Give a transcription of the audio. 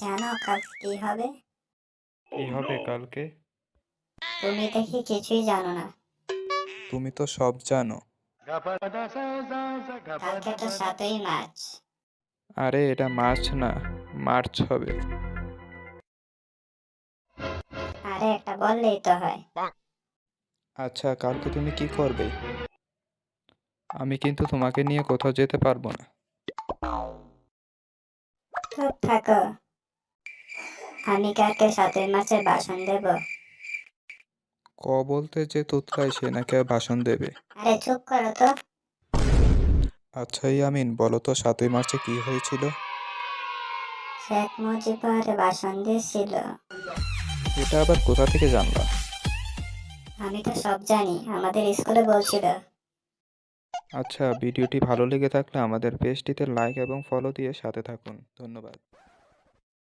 জানো কাল কি হবে? কি হবে কালকে। তুমি দেখি কিছুই জানো না। তুমি তো সব জানো। কালকে তো সাতই মার্চ। আরে এটা মার্চ না মার্চ হবে। আরে একটা বললেই তো হয়। আচ্ছা কালকে তুমি কি করবে? আমি কিন্তু তোমাকে নিয়ে কোথাও যেতে পারব না। চুপ থাকো। আমি কালকে সাতই মার্চের ভাষণ দেব? ক বলতে যে তুতলাই সে নাকি ভাষণ দেবে? আরে চুপ করো তো। আচ্ছা ইয়ামিন বলো তো সাতই মার্চে কি হয়েছিল? শেখ মুজিবুর ভাষণ দিয়েছিল। এটা আবার কোথা থেকে জানলা আমি তো সব জানি আমাদের স্কুলে বলছিল। আচ্ছা ভিডিওটি ভালো লেগে থাকলে আমাদের পেজটিতে লাইক এবং ফলো দিয়ে সাথে থাকুন। ধন্যবাদ।